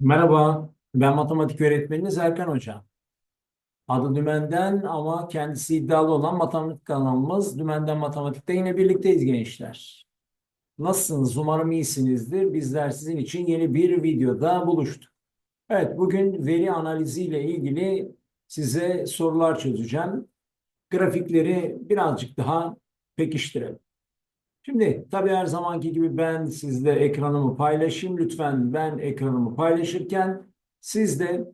Merhaba, ben matematik öğretmeniniz Erkan Hoca. Adı Dümen'den ama kendisi iddialı olan matematik kanalımız Dümen'den Matematik'te yine birlikteyiz gençler. Nasılsınız? Umarım iyisinizdir. Bizler sizin için yeni bir videoda buluştuk. Evet, bugün veri analiziyle ilgili size sorular çözeceğim. Grafikleri birazcık daha pekiştirelim. Şimdi tabii her zamanki gibi ben sizle ekranımı paylaşayım. Lütfen ben ekranımı paylaşırken siz de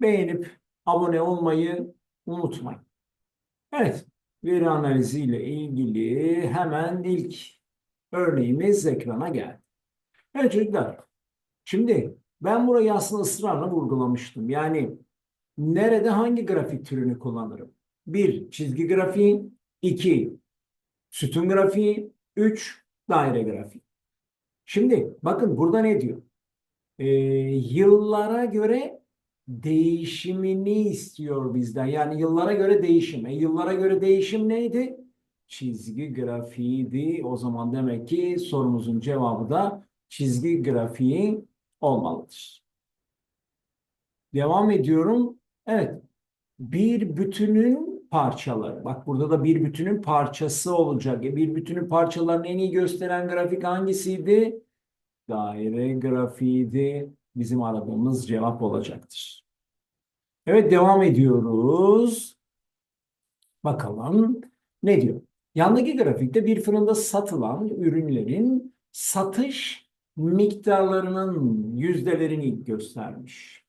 beğenip abone olmayı unutmayın. Evet, veri analizi ile ilgili hemen ilk örneğimiz ekrana geldi. Evet çocuklar, şimdi ben burayı aslında ısrarla vurgulamıştım. Yani nerede hangi grafik türünü kullanırım? Bir, çizgi grafiği. iki sütun grafiği. 3 daire grafiği. Şimdi bakın burada ne diyor? Ee, yıllara göre değişimini istiyor bizden. Yani yıllara göre değişim. E, yıllara göre değişim neydi? Çizgi grafiğiydi. O zaman demek ki sorumuzun cevabı da çizgi grafiği olmalıdır. Devam ediyorum. Evet. Bir bütünün parçaları. Bak burada da bir bütünün parçası olacak. E, bir bütünün parçalarını en iyi gösteren grafik hangisiydi? Daire grafiğiydi. Bizim aradığımız cevap olacaktır. Evet devam ediyoruz. Bakalım ne diyor? Yandaki grafikte bir fırında satılan ürünlerin satış miktarlarının yüzdelerini göstermiş.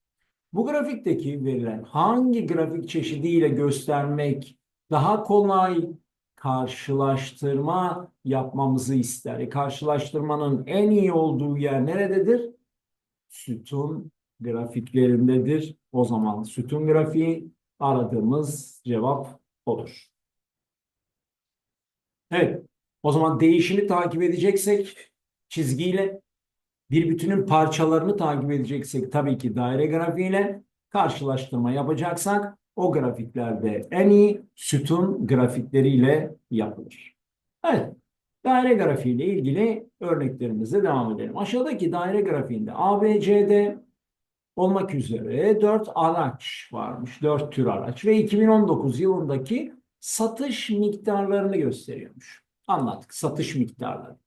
Bu grafikteki verilen hangi grafik çeşidiyle göstermek daha kolay karşılaştırma yapmamızı ister. E, karşılaştırmanın en iyi olduğu yer nerededir? Sütun grafiklerindedir. O zaman sütun grafiği aradığımız cevap olur. Evet. O zaman değişimi takip edeceksek çizgiyle bir bütünün parçalarını takip edeceksek tabii ki daire grafiğiyle karşılaştırma yapacaksak o grafiklerde en iyi sütun grafikleriyle yapılır. Evet. Daire grafiğiyle ilgili örneklerimize devam edelim. Aşağıdaki daire grafiğinde ABCD olmak üzere 4 araç varmış. 4 tür araç ve 2019 yılındaki satış miktarlarını gösteriyormuş. Anlattık satış miktarları.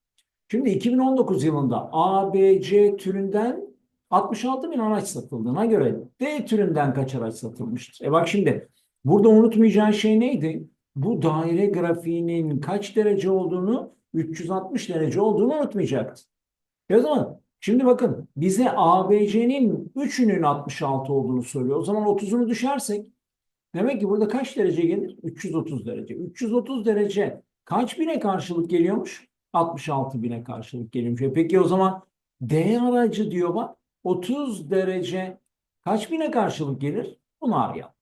Şimdi 2019 yılında A, B, C türünden 66 bin araç satıldığına göre D türünden kaç araç satılmıştır? E bak şimdi burada unutmayacağın şey neydi? Bu daire grafiğinin kaç derece olduğunu 360 derece olduğunu unutmayacaktın. E o zaman şimdi bakın bize ABC'nin 3'ünün 66 olduğunu söylüyor. O zaman 30'unu düşersek demek ki burada kaç derece gelir? 330 derece. 330 derece kaç bine karşılık geliyormuş? 66 bine karşılık geliyormuş. E peki o zaman D aracı diyor bak 30 derece kaç bine karşılık gelir? Bunu arayalım.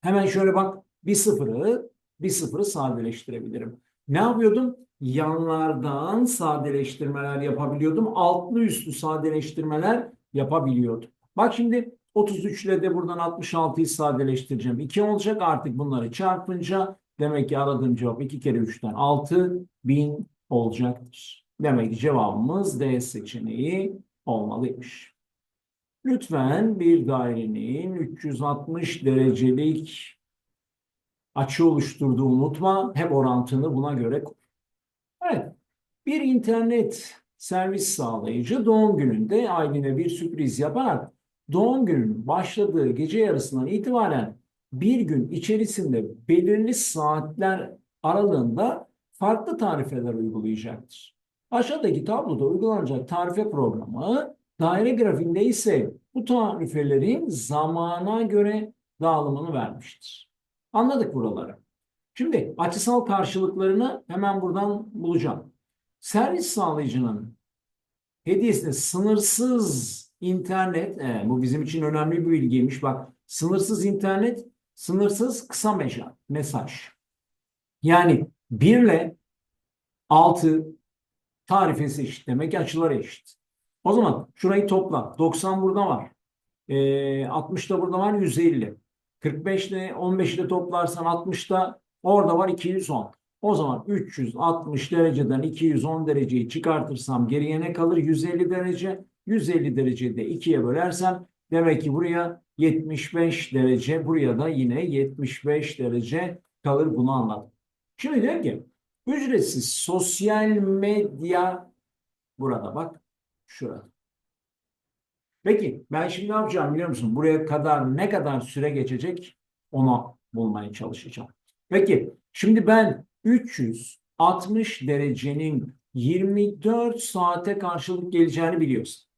Hemen şöyle bak bir sıfırı bir sıfırı sadeleştirebilirim. Ne yapıyordum? Yanlardan sadeleştirmeler yapabiliyordum. Altlı üstlü sadeleştirmeler yapabiliyordum. Bak şimdi 33 ile de buradan 66'yı sadeleştireceğim. 2 olacak artık bunları çarpınca demek ki aradığım cevap 2 kere 3'ten 6 bin olacaktır. Demek ki cevabımız D seçeneği olmalıymış. Lütfen bir dairenin 360 derecelik açı oluşturduğu unutma. Hep orantını buna göre kur. Evet. Bir internet servis sağlayıcı doğum gününde Aylin'e bir sürpriz yaparak doğum gününün başladığı gece yarısından itibaren bir gün içerisinde belirli saatler aralığında farklı tarifeler uygulayacaktır. Aşağıdaki tabloda uygulanacak tarife programı daire grafiğinde ise bu tarifelerin zamana göre dağılımını vermiştir. Anladık buraları. Şimdi açısal karşılıklarını hemen buradan bulacağım. Servis sağlayıcının hediyesinde sınırsız internet, e, bu bizim için önemli bir bilgiymiş. Bak sınırsız internet, sınırsız kısa mesaj. Yani 1 ile 6 tarifesi eşit. Demek ki açıları eşit. O zaman şurayı topla. 90 burada var. E, 60 da burada var 150. 45 ile 15 ile toplarsan 60'da orada var 210. O zaman 360 dereceden 210 dereceyi çıkartırsam geriye ne kalır? 150 derece. 150 dereceyi de 2'ye bölersem demek ki buraya 75 derece, buraya da yine 75 derece kalır bunu anladım. Şimdi diyor ki ücretsiz sosyal medya burada bak şurada. Peki ben şimdi ne yapacağım biliyor musun? Buraya kadar ne kadar süre geçecek onu bulmaya çalışacağım. Peki şimdi ben 360 derecenin 24 saate karşılık geleceğini biliyorsun.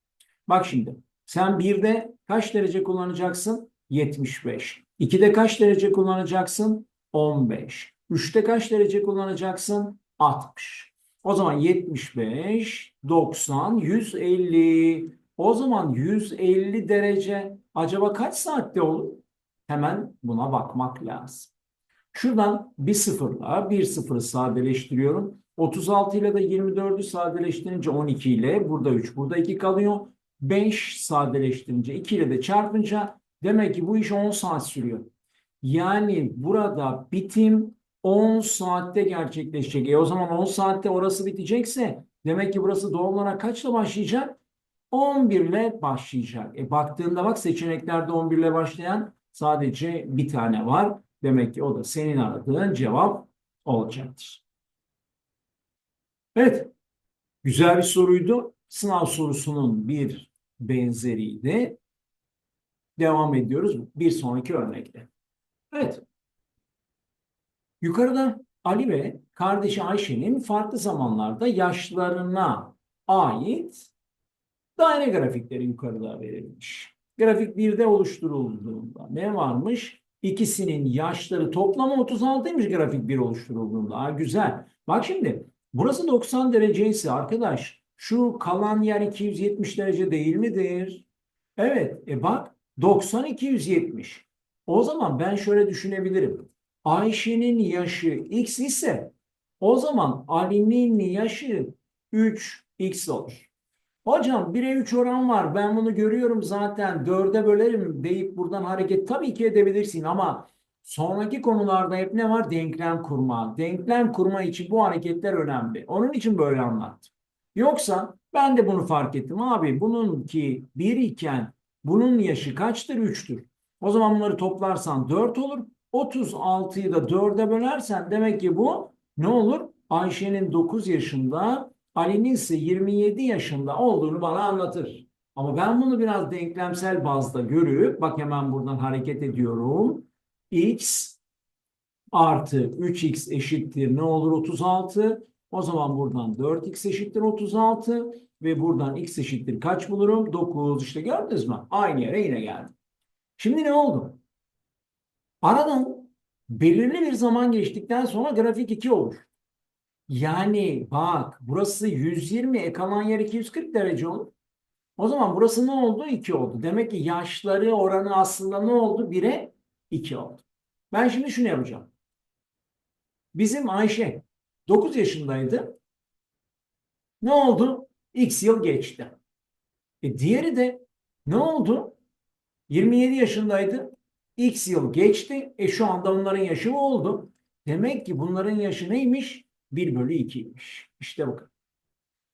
Bak şimdi sen birde kaç derece kullanacaksın? 75. 2'de kaç derece kullanacaksın? 15. 3'te kaç derece kullanacaksın? 60. O zaman 75, 90, 150. O zaman 150 derece acaba kaç saatte olur? Hemen buna bakmak lazım. Şuradan bir sıfırla bir sıfırı sadeleştiriyorum. 36 ile de 24'ü sadeleştirince 12 ile burada 3 burada 2 kalıyor. 5 sadeleştirince 2 ile de çarpınca demek ki bu iş 10 saat sürüyor. Yani burada bitim 10 saatte gerçekleşecek. E o zaman 10 saatte orası bitecekse demek ki burası doğal olarak kaçla başlayacak? 11 ile başlayacak. E baktığında bak seçeneklerde 11 ile başlayan sadece bir tane var. Demek ki o da senin aradığın cevap olacaktır. Evet. Güzel bir soruydu. Sınav sorusunun bir benzeriydi. Devam ediyoruz bir sonraki örnekte. Evet. Yukarıda Ali ve kardeşi Ayşe'nin farklı zamanlarda yaşlarına ait daire grafikleri yukarıda verilmiş. Grafik 1'de oluşturulduğunda ne varmış? İkisinin yaşları toplamı 36'ymış grafik 1 oluşturulduğunda. Ha, güzel. Bak şimdi burası 90 derece ise arkadaş şu kalan yer 270 derece değil midir? Evet. E bak 90 270. O zaman ben şöyle düşünebilirim. Ayşe'nin yaşı x ise o zaman Ali'nin yaşı 3x olur. Hocam 1'e 3 oran var. Ben bunu görüyorum zaten. 4'e bölerim deyip buradan hareket tabii ki edebilirsin ama sonraki konularda hep ne var? Denklem kurma. Denklem kurma için bu hareketler önemli. Onun için böyle anlattım. Yoksa ben de bunu fark ettim. Abi bunun ki 1 iken bunun yaşı kaçtır? 3'tür. O zaman bunları toplarsan 4 olur. 36'yı da 4'e bölersen demek ki bu ne olur? Ayşe'nin 9 yaşında Ali'nin ise 27 yaşında olduğunu bana anlatır. Ama ben bunu biraz denklemsel bazda görüp bak hemen buradan hareket ediyorum. x artı 3x eşittir ne olur 36. O zaman buradan 4x eşittir 36 ve buradan x eşittir kaç bulurum? 9 işte gördünüz mü? Aynı yere yine geldim. Şimdi ne oldu? Aradan belirli bir zaman geçtikten sonra grafik 2 olur. Yani bak burası 120 e kalan yer 240 derece olur. O zaman burası ne oldu? 2 oldu. Demek ki yaşları oranı aslında ne oldu? 1'e 2 oldu. Ben şimdi şunu yapacağım. Bizim Ayşe 9 yaşındaydı. Ne oldu? X yıl geçti. E diğeri de ne oldu? 27 yaşındaydı. X yıl geçti. E şu anda onların yaşı oldu. Demek ki bunların yaşı neymiş? 1 bölü 2'ymiş. İşte bakın.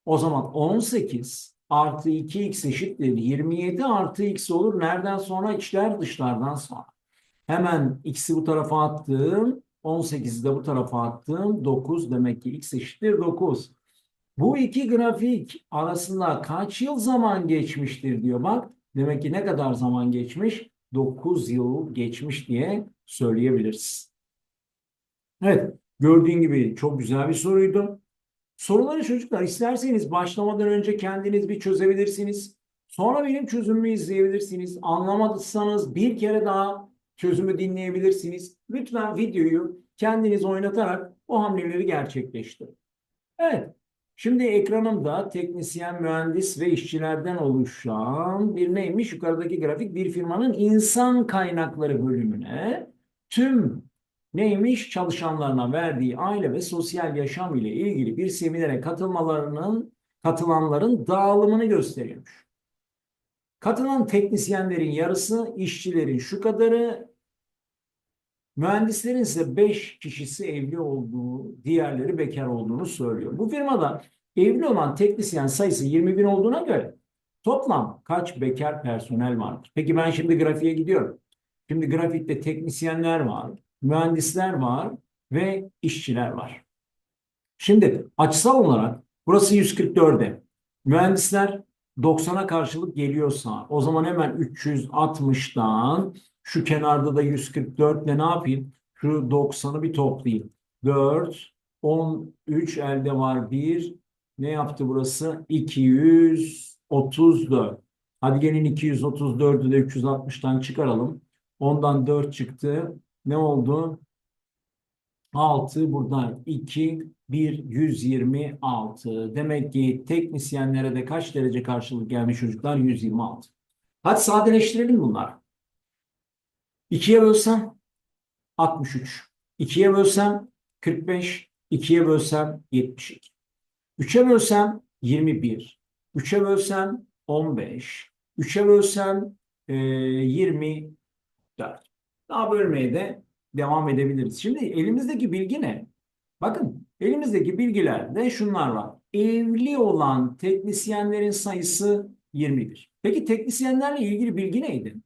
O zaman 18 artı 2x eşittir 27 artı x olur. Nereden sonra? İçler dışlardan sonra. Hemen x'i bu tarafa attım. 18'i de bu tarafa attım. 9 demek ki x eşittir 9. Bu iki grafik arasında kaç yıl zaman geçmiştir diyor. Bak demek ki ne kadar zaman geçmiş? 9 yıl geçmiş diye söyleyebiliriz. Evet. Gördüğün gibi çok güzel bir soruydu. Soruları çocuklar isterseniz başlamadan önce kendiniz bir çözebilirsiniz. Sonra benim çözümümü izleyebilirsiniz. Anlamadıysanız bir kere daha çözümü dinleyebilirsiniz. Lütfen videoyu kendiniz oynatarak o hamleleri gerçekleştirin. Evet. Şimdi ekranımda teknisyen, mühendis ve işçilerden oluşan bir neymiş? Yukarıdaki grafik bir firmanın insan kaynakları bölümüne tüm neymiş? Çalışanlarına verdiği aile ve sosyal yaşam ile ilgili bir seminere katılmalarının katılanların dağılımını gösteriyormuş. Katılan teknisyenlerin yarısı, işçilerin şu kadarı, Mühendislerin ise 5 kişisi evli olduğu, diğerleri bekar olduğunu söylüyor. Bu firmada evli olan teknisyen sayısı 20 bin olduğuna göre toplam kaç bekar personel vardır? Peki ben şimdi grafiğe gidiyorum. Şimdi grafikte teknisyenler var, mühendisler var ve işçiler var. Şimdi açısal olarak burası 144'e. Mühendisler 90'a karşılık geliyorsa o zaman hemen 360'dan şu kenarda da 144 ile ne yapayım? Şu 90'ı bir toplayayım. 4, 13 elde var 1. Ne yaptı burası? 234. Hadi gelin 234'ü de 360'tan çıkaralım. Ondan 4 çıktı. Ne oldu? 6 buradan 2 1 126. Demek ki teknisyenlere de kaç derece karşılık gelmiş çocuklar? 126. Hadi sadeleştirelim bunlar. 2'ye bölsem 63. 2'ye bölsem 45. 2'ye bölsem 72. 3'e bölsem 21. 3'e bölsem 15. 3'e bölsem e, 24. Daha bölmeye de devam edebiliriz. Şimdi elimizdeki bilgi ne? Bakın elimizdeki bilgilerde şunlar var. Evli olan teknisyenlerin sayısı 21. Peki teknisyenlerle ilgili bilgi neydi?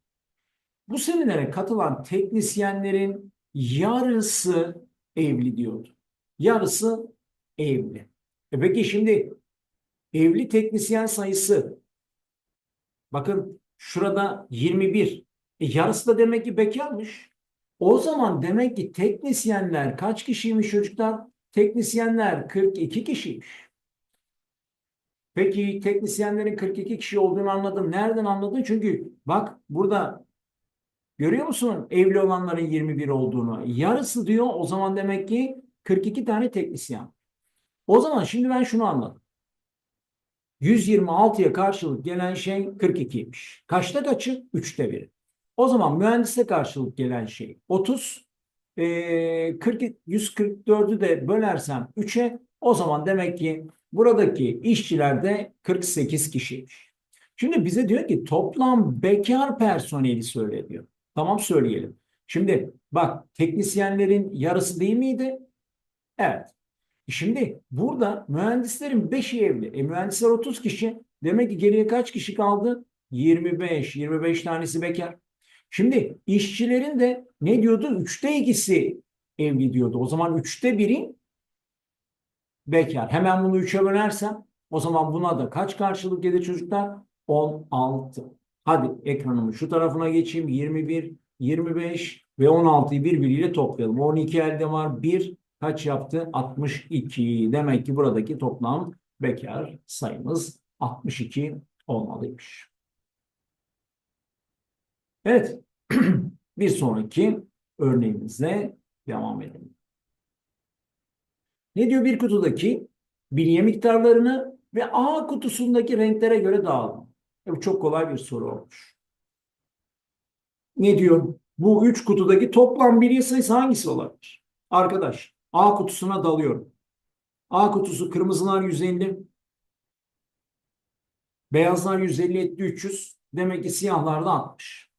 Bu seminere katılan teknisyenlerin yarısı evli diyordu. Yarısı evli. E peki şimdi evli teknisyen sayısı bakın şurada 21. E yarısı da demek ki bekarmış. O zaman demek ki teknisyenler kaç kişiymiş çocuklar? Teknisyenler 42 kişiymiş. Peki teknisyenlerin 42 kişi olduğunu anladım. Nereden anladın? Çünkü bak burada görüyor musun evli olanların 21 olduğunu? Yarısı diyor o zaman demek ki 42 tane teknisyen. O zaman şimdi ben şunu anladım. 126'ya karşılık gelen şey 42'ymiş. Kaçta kaçı? 3'te 1'i. O zaman mühendise karşılık gelen şey 30. E, 40, 144'ü de bölersem 3'e o zaman demek ki buradaki işçiler de 48 kişiymiş. Şimdi bize diyor ki toplam bekar personeli söyle diyor. Tamam söyleyelim. Şimdi bak teknisyenlerin yarısı değil miydi? Evet. Şimdi burada mühendislerin 5'i evli. E mühendisler 30 kişi. Demek ki geriye kaç kişi kaldı? 25. 25 tanesi bekar. Şimdi işçilerin de ne diyordu? Üçte ikisi evli diyordu. O zaman üçte biri bekar. Hemen bunu üçe bölersem o zaman buna da kaç karşılık gelir çocuklar? 16. Hadi ekranımı şu tarafına geçeyim. 21, 25 ve 16'yı birbiriyle toplayalım. 12 elde var. 1 kaç yaptı? 62. Demek ki buradaki toplam bekar sayımız 62 olmalıymış. Evet. bir sonraki örneğimizle devam edelim. Ne diyor bir kutudaki bilye miktarlarını ve A kutusundaki renklere göre dağılın. Bu çok kolay bir soru olmuş. Ne diyor? Bu üç kutudaki toplam bilye sayısı hangisi olabilir? Arkadaş A kutusuna dalıyorum. A kutusu kırmızılar 150, beyazlar 150 etti 300. Demek ki siyahlar da 60.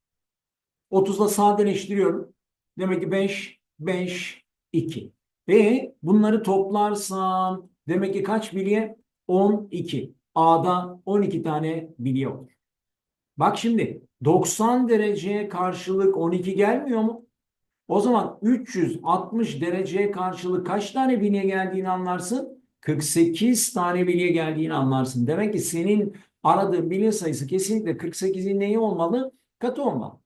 30'la sadeleştiriyorum. Demek ki 5, 5, 2. Ve bunları toplarsam demek ki kaç bilye? 12. A'da 12 tane bilye olur. Bak şimdi 90 dereceye karşılık 12 gelmiyor mu? O zaman 360 dereceye karşılık kaç tane bilye geldiğini anlarsın? 48 tane bilye geldiğini anlarsın. Demek ki senin aradığın bilye sayısı kesinlikle 48'in neyi olmalı? Katı olmalı.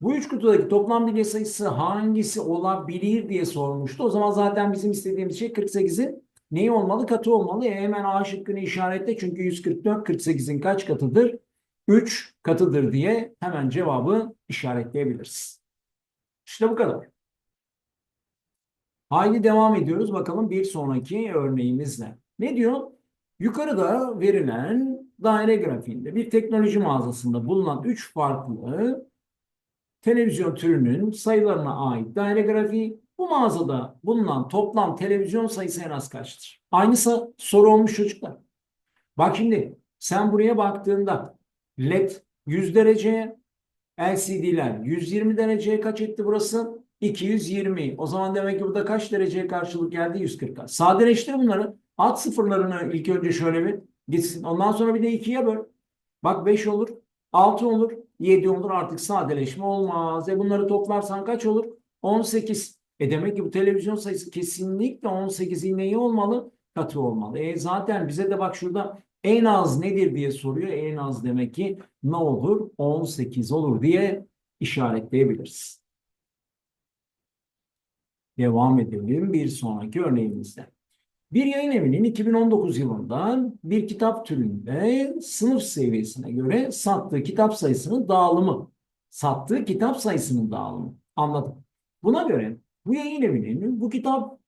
Bu üç kutudaki toplam bilye sayısı hangisi olabilir diye sormuştu. O zaman zaten bizim istediğimiz şey 48'in neyi olmalı? Katı olmalı. E hemen A şıkkını işaretle çünkü 144 48'in kaç katıdır? 3 katıdır diye hemen cevabı işaretleyebiliriz. İşte bu kadar. Haydi devam ediyoruz. Bakalım bir sonraki örneğimizle. Ne diyor? Yukarıda verilen daire grafiğinde bir teknoloji mağazasında bulunan 3 farklı televizyon türünün sayılarına ait daire grafiği bu mağazada bulunan toplam televizyon sayısı en az kaçtır? Aynısı soru olmuş çocuklar. Bak şimdi sen buraya baktığında LED 100 dereceye LCD'ler 120 dereceye kaç etti burası? 220. O zaman demek ki burada kaç dereceye karşılık geldi? 140. Sadeleştir bunları. At sıfırlarını ilk önce şöyle bir gitsin. Ondan sonra bir de 2'ye böl. Bak 5 olur. 6 olur. 7 olur. Artık sadeleşme olmaz. E bunları toplarsan kaç olur? 18. E demek ki bu televizyon sayısı kesinlikle 18'in neyi olmalı? Katı olmalı. E zaten bize de bak şurada en az nedir diye soruyor. En az demek ki ne olur? 18 olur diye işaretleyebiliriz. Devam edelim bir sonraki örneğimizde. Bir yayın evinin 2019 yılında bir kitap türünde sınıf seviyesine göre sattığı kitap sayısının dağılımı. Sattığı kitap sayısının dağılımı. Anladım. Buna göre bu yayın evinin bu kitap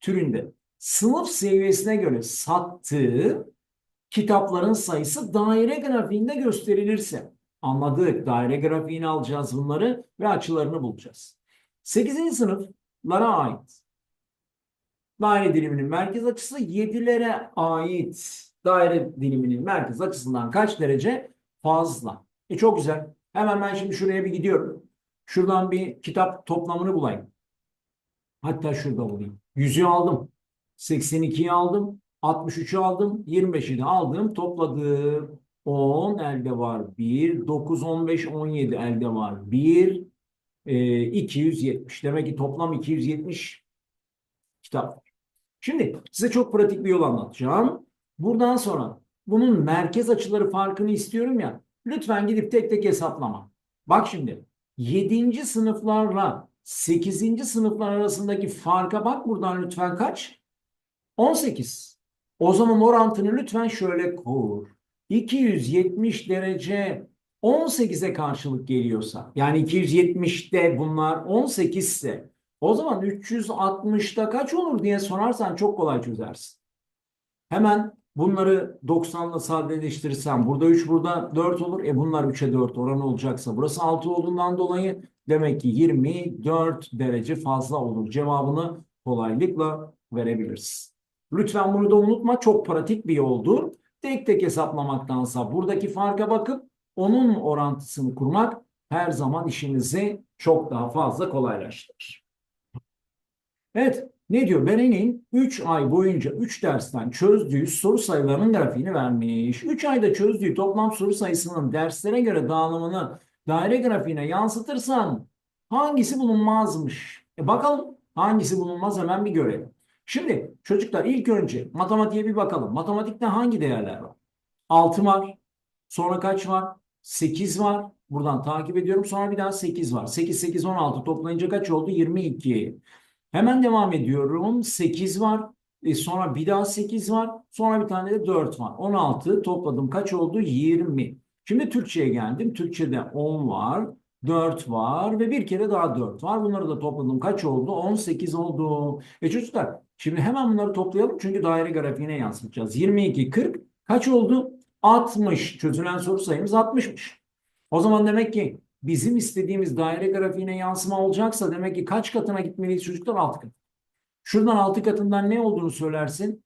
türünde sınıf seviyesine göre sattığı kitapların sayısı daire grafiğinde gösterilirse anladık. Daire grafiğini alacağız bunları ve açılarını bulacağız. 8. sınıflara ait daire diliminin merkez açısı 7'lere ait daire diliminin merkez açısından kaç derece fazla? E çok güzel. Hemen ben şimdi şuraya bir gidiyorum. Şuradan bir kitap toplamını bulayım. Hatta şurada bulayım. 100'ü aldım. 82'yi aldım. 63'ü aldım. 25'i de aldım. Topladım. 10 elde var. 1. 9, 15, 17 elde var. 1. E, 270. Demek ki toplam 270 kitap. Şimdi size çok pratik bir yol anlatacağım. Buradan sonra bunun merkez açıları farkını istiyorum ya. Lütfen gidip tek tek hesaplama. Bak şimdi 7. sınıflarla 8. sınıflar arasındaki farka bak buradan lütfen kaç? 18. O zaman orantını lütfen şöyle kur. 270 derece 18'e karşılık geliyorsa yani 270'te bunlar 18 ise o zaman 360'da kaç olur diye sorarsan çok kolay çözersin. Hemen bunları 90'la sadeleştirirsem burada 3 burada 4 olur. E bunlar 3'e 4 oran olacaksa burası 6 olduğundan dolayı demek ki 24 derece fazla olur. Cevabını kolaylıkla verebiliriz. Lütfen bunu da unutma. Çok pratik bir yoldur. Tek tek hesaplamaktansa buradaki farka bakıp onun orantısını kurmak her zaman işinizi çok daha fazla kolaylaştırır. Evet ne diyor? Beren'in 3 ay boyunca 3 dersten çözdüğü soru sayılarının grafiğini vermiş. 3 ayda çözdüğü toplam soru sayısının derslere göre dağılımını daire grafiğine yansıtırsan hangisi bulunmazmış? E bakalım hangisi bulunmaz hemen bir görelim. Şimdi çocuklar ilk önce matematiğe bir bakalım. Matematikte hangi değerler var? 6 var. Sonra kaç var? 8 var. Buradan takip ediyorum. Sonra bir daha 8 var. 8, 8, 16 toplayınca kaç oldu? 22. Hemen devam ediyorum. 8 var. E sonra bir daha 8 var. Sonra bir tane de 4 var. 16 topladım. Kaç oldu? 20. Şimdi Türkçe'ye geldim. Türkçe'de 10 var. 4 var ve bir kere daha 4 var. Bunları da topladım. Kaç oldu? 18 oldu. E çocuklar şimdi hemen bunları toplayalım çünkü daire grafiğine yansıtacağız. 22, 40 kaç oldu? 60. Çözülen soru sayımız 60'mış. O zaman demek ki bizim istediğimiz daire grafiğine yansıma olacaksa demek ki kaç katına gitmeliyiz çocuklar? 6 kat. Şuradan 6 katından ne olduğunu söylersin?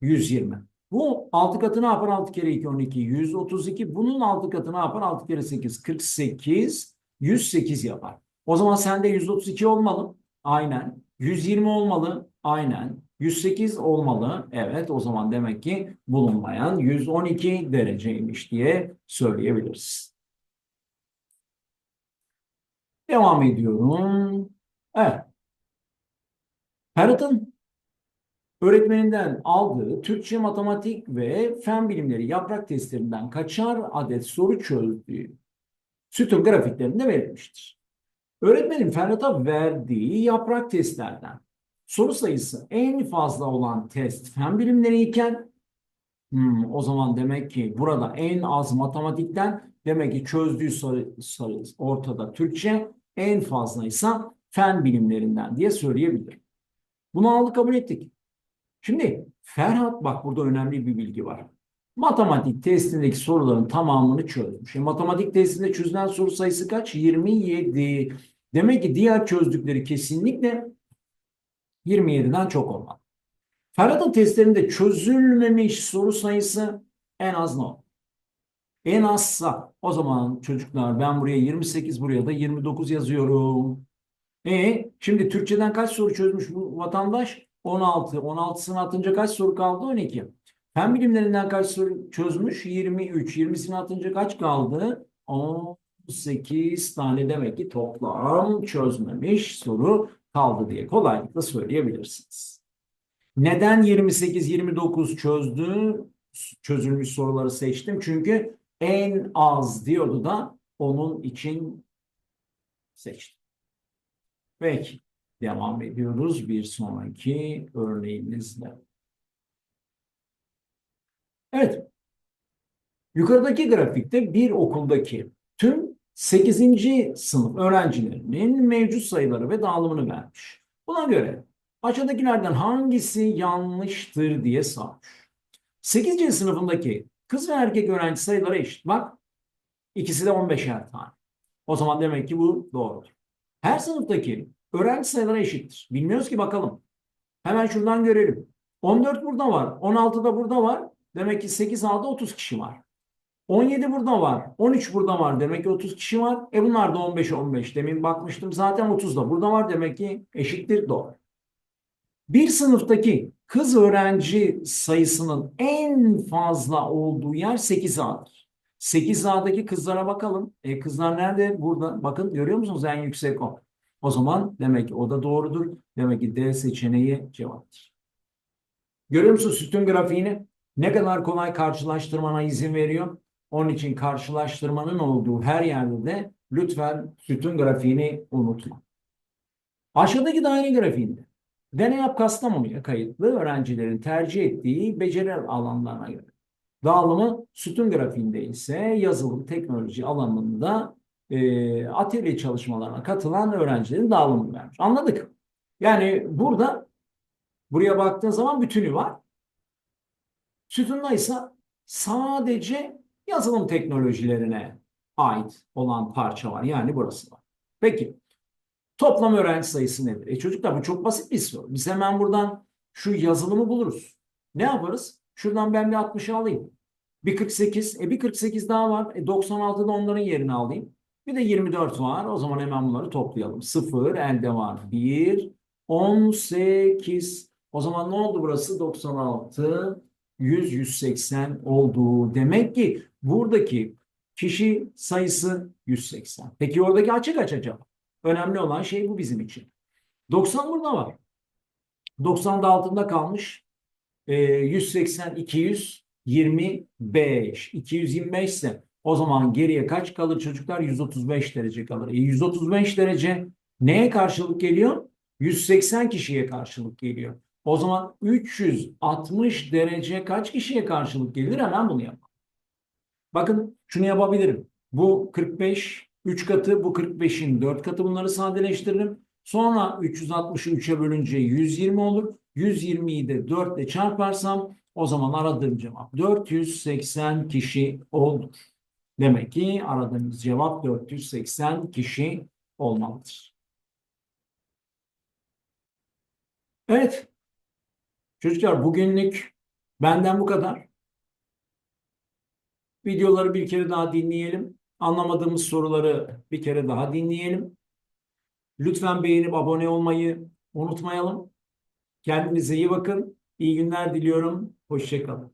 120. Bu 6 katı ne yapar? 6 kere 2 12 132. Bunun 6 katı ne yapar? 6 kere 8 48 108 yapar. O zaman sende 132 olmalı. Aynen. 120 olmalı. Aynen. 108 olmalı. Evet o zaman demek ki bulunmayan 112 dereceymiş diye söyleyebiliriz. Devam ediyorum. Evet. Ferhat'ın öğretmeninden aldığı Türkçe, matematik ve fen bilimleri yaprak testlerinden kaçar adet soru çözdüğü sütun grafiklerinde verilmiştir. Öğretmenin Ferhat'a verdiği yaprak testlerden soru sayısı en fazla olan test fen bilimleri iken hmm, o zaman demek ki burada en az matematikten demek ki çözdüğü soru, soru ortada Türkçe en fazlaysa fen bilimlerinden diye söyleyebilirim. Bunu aldık kabul ettik. Şimdi Ferhat bak burada önemli bir bilgi var. Matematik testindeki soruların tamamını çözmüş. E, matematik testinde çözülen soru sayısı kaç? 27. Demek ki diğer çözdükleri kesinlikle 27'den çok olmalı. Ferhat'ın testlerinde çözülmemiş soru sayısı en az ne En azsa o zaman çocuklar ben buraya 28 buraya da 29 yazıyorum. E şimdi Türkçeden kaç soru çözmüş bu vatandaş? 16. 16'sını atınca kaç soru kaldı? 12. Fen bilimlerinden kaç soru çözmüş? 23. 20'sini atınca kaç kaldı? 18 tane demek ki toplam çözmemiş soru kaldı diye kolaylıkla söyleyebilirsiniz. Neden 28-29 çözdü? Çözülmüş soruları seçtim. Çünkü en az diyordu da onun için seçtim. Peki. Devam ediyoruz bir sonraki örneğimizle. Evet. Yukarıdaki grafikte bir okuldaki tüm 8. sınıf öğrencilerinin mevcut sayıları ve dağılımını vermiş. Buna göre aşağıdakilerden hangisi yanlıştır diye sormuş. 8. sınıfındaki kız ve erkek öğrenci sayıları eşit. Bak ikisi de 15'er tane. O zaman demek ki bu doğrudur. Her sınıftaki öğrenci sayıları eşittir. Bilmiyoruz ki bakalım. Hemen şuradan görelim. 14 burada var. 16 da burada var. Demek ki 8 A'da 30 kişi var. 17 burada var. 13 burada var. Demek ki 30 kişi var. E bunlar da 15 15. Demin bakmıştım. Zaten 30 da burada var. Demek ki eşittir. Doğru. Bir sınıftaki kız öğrenci sayısının en fazla olduğu yer 8A'dır. 8A'daki kızlara bakalım. E kızlar nerede? Burada. Bakın görüyor musunuz? En yüksek o. O zaman demek ki o da doğrudur. Demek ki D seçeneği cevaptır. Görüyor musunuz sütun grafiğini? Ne kadar kolay karşılaştırmana izin veriyor. Onun için karşılaştırmanın olduğu her yerde de lütfen sütun grafiğini unutma. Aşağıdaki daire grafiğinde deney yap Kastamonu'ya kayıtlı öğrencilerin tercih ettiği beceri alanlarına göre. Dağılımı sütun grafiğinde ise yazılım teknoloji alanında e, atölye çalışmalarına katılan öğrencilerin dağılımını vermiş. Anladık. Yani burada buraya baktığın zaman bütünü var. Sütunda ise sadece yazılım teknolojilerine ait olan parça var. Yani burası var. Peki toplam öğrenci sayısı nedir? E çocuklar bu çok basit bir soru. Biz hemen buradan şu yazılımı buluruz. Ne yaparız? Şuradan ben bir 60'ı alayım. Bir 48, e bir 48 daha var. E 96'da onların yerini alayım. Bir de 24 var. O zaman hemen bunları toplayalım. 0 elde var. 1, 18. O zaman ne oldu burası? 96, 100, 180 oldu. Demek ki buradaki kişi sayısı 180. Peki oradaki açı kaç acaba? Önemli olan şey bu bizim için. 90 burada var. 90 da altında kalmış. E, 180, 225. 225 ise o zaman geriye kaç kalır çocuklar? 135 derece kalır. E 135 derece neye karşılık geliyor? 180 kişiye karşılık geliyor. O zaman 360 derece kaç kişiye karşılık gelir? Hemen bunu yapalım. Bakın şunu yapabilirim. Bu 45, 3 katı, bu 45'in 4 katı bunları sadeleştiririm. Sonra 360'ı 3'e bölünce 120 olur. 120'yi de 4 ile çarparsam o zaman aradığım cevap 480 kişi olur. Demek ki aradığımız cevap 480 kişi olmalıdır. Evet. Çocuklar bugünlük benden bu kadar. Videoları bir kere daha dinleyelim. Anlamadığımız soruları bir kere daha dinleyelim. Lütfen beğenip abone olmayı unutmayalım. Kendinize iyi bakın. İyi günler diliyorum. Hoşçakalın.